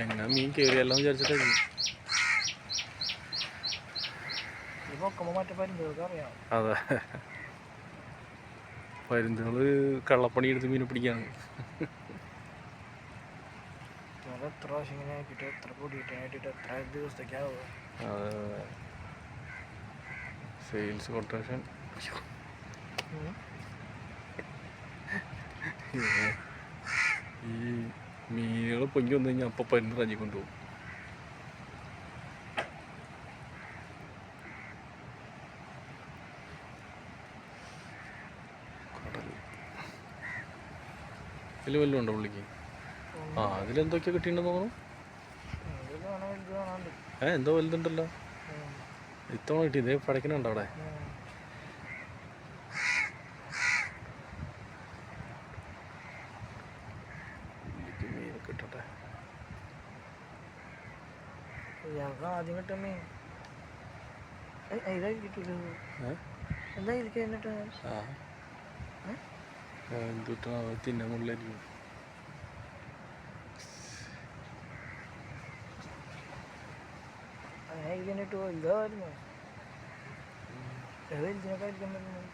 എങ്ങനെ മീൻ കയറിയല്ലോ വിചാരിച്ചിട്ട് അതെ. പരുന്തുകൾ കള്ളപ്പണി എടുത്ത് മീൻ പിടിക്കാണ് എത്ര പ്രാവശ്യം ഇങ്ങനെ ആക്കിയിട്ട് എത്ര പൊടിയിട്ടായിട്ട് എത്ര ദിവസത്തേക്കാവും? സെയിൽസ് കൊട്ടേഷൻ ഈ മീനുകൾ പൊങ്ങി വന്നു കഴിഞ്ഞാൽ അപ്പം പരുന്ന് തഞ്ഞി കൊണ്ടുപോകും. ഇതിൽ വല്ലതും ഉണ്ടോ പുള്ളിക്ക്? ആ അതിലെന്തൊക്കെയാ കിട്ടിയിട്ടുണ്ടെന്ന് തോന്നുന്നു? ഏ എന്തോ വലുതുണ്ടല്ലോ. ഇത്തവണ കിട്ടി. ഇതേ പടക്കണുണ്ടോ അവിടെ? കഴിഞ്ഞിട്ട് ആ എന്തുട്ടാ തിന്നാൻ കൊള്ളിലായിരിക്കും അങ്ങനെ ഇത് കഴിഞ്ഞിട്ട് വലുതായിരുന്നു ഏത് വലുതിനൊക്കെ ആയിരിക്കാൻ പറ്റുന്നത്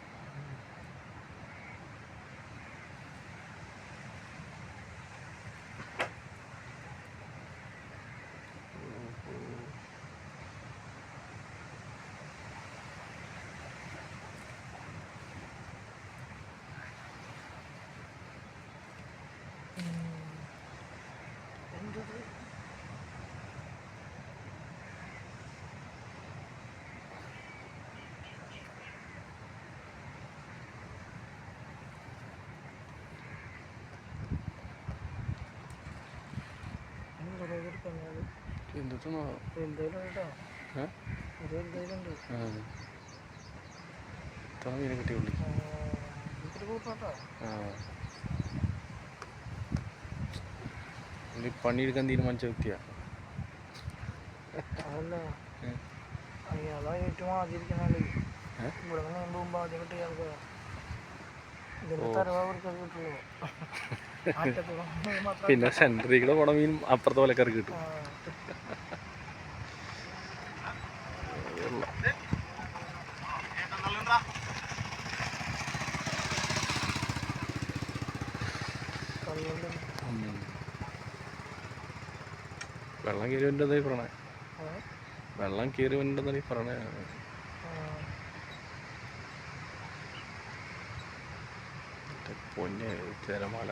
എന്താ എടുക്കുന്നത് എന്തുട്ടാ വലുതായാലും കേട്ടോ ഇത് വലുതായാലുണ്ട് ആ ഇത്തവണ മീനെ പണിയെടുക്കാൻ തീരുമാനിച്ച വ്യക്തിയാ. അതല്ല. ഏ? അയാളെ ഏറ്റവും ആദ്യം ഇരിക്കണാൾ ഏ? ഇവിടെ നിന്ന് പോകുമ്പോൾ ആദ്യം കിട്ടിയ ആൾക്ക് പിന്നെ സെന്ററിൽ കൂടെ പോണ മീൻ അപ്പുറത്തെ പോലെ കറി കിട്ടും. വെള്ളം കയറി വരുന്നതായി പറഞ്ഞേ വെള്ളം കയറി വരുന്നതായി പറയണേ ആ. മറ്റേ പൊന്നെ തിരമാല